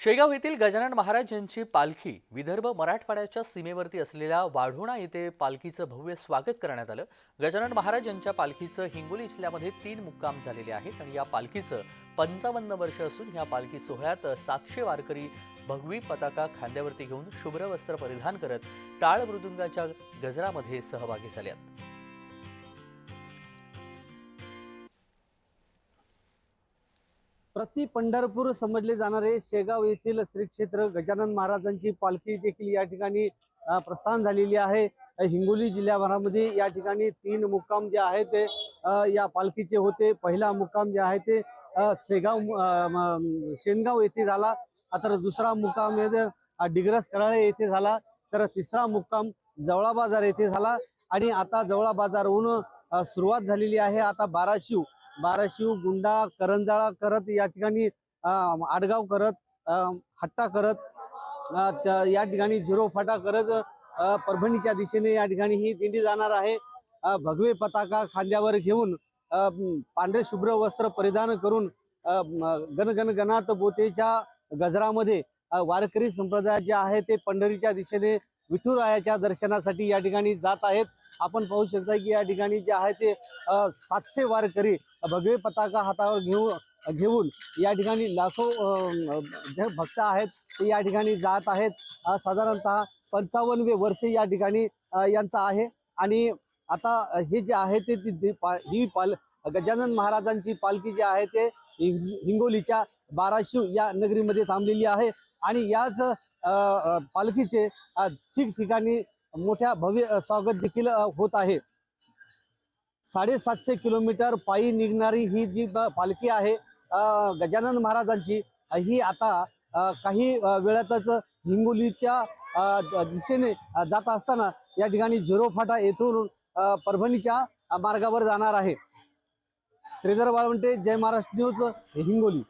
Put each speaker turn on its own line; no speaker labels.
शेगाव येथील गजानन महाराज यांची पालखी विदर्भ मराठवाड्याच्या सीमेवरती असलेल्या वाढोणा येथे पालखीचं भव्य स्वागत करण्यात आलं. गजानन महाराज यांच्या पालखीचं हिंगोली जिल्ह्यामध्ये तीन मुक्काम झालेले आहेत आणि या पालखीचं पंचावन्न वर्ष असून ह्या पालखी सोहळ्यात सातशे वारकरी भगवी पताका खांद्यावरती घेऊन शुभ्र वस्त्र परिधान करत टाळ मृदुंगाच्या गजरामध्ये सहभागी झाल्यात
प्रति पंढरपूर समजले जाणारे शेगाव येथील श्री क्षेत्र गजानन महाराजांची पालखी देखील या ठिकाणी प्रस्थान झालेली आहे. हिंगोली जिल्ह्याभरामध्ये या ठिकाणी तीन मुक्काम जे आहे ते या पालखीचे होते. पहिला मुक्काम जे आहे ते शेगाव शेनगाव येथे झाला. तर दुसरा मुक्काम डिग्रस कराळे येथे झाला. तर तिसरा मुक्काम जवळा बाजार येथे झाला. आणि आता जवळा बाजारहून सुरुवात झालेली आहे. आता बाराशिव बाराशिव गुंडा करंजाळा करत या ठिकाणी आडगाव करत हट्टा करत या ठिकाणी झिरो फाटा करत परभणीच्या दिशेने या ठिकाणी ही दिंडी जाणार आहे. भगवे पताका खांद्यावर घेऊन पांढरे शुभ्र वस्त्र परिधान करून अं, गणगण गणात बोतेच्या गजरामध्ये वारकरी संप्रदाय जे आहे ते पंढरीच्या दिशेने विठुरायाच्या दर्शनासाठी या ठिकाणी जात आहेत. आपण पाहू शकता की या ठिकाणी जे आहे ते सातशे वारकरी भगवे पताका हातावर घेऊन घेऊन या ठिकाणी लाखो जे भक्त आहेत ते या ठिकाणी जात आहेत. साधारणतः पंचावन्नवे वर्ष या ठिकाणी यांचा यांचं आहे. आणि आता हे जे आहे ते ती- पा- ही पाल गजानन महाराजांची पालखी जी आहे ते हिंगोलीच्या बाराशिव या नगरीमध्ये थांबलेली आहे. आणि याच पालखीचे ठिकठिकाणी मोठ्या भव्य स्वागत देखील होत आहे. साडेसातशे किलोमीटर पायी निघणारी ही जी पालखी आहे गजानन महाराजांची ही आता काही वेळातच हिंगोलीच्या दिशेने जात असताना या ठिकाणी झिरो फाटा येथून परभणीच्या मार्गावर जाणार आहे. श्रीधर वाळवंटे जय महाराष्ट्र न्यूज हिंगोली.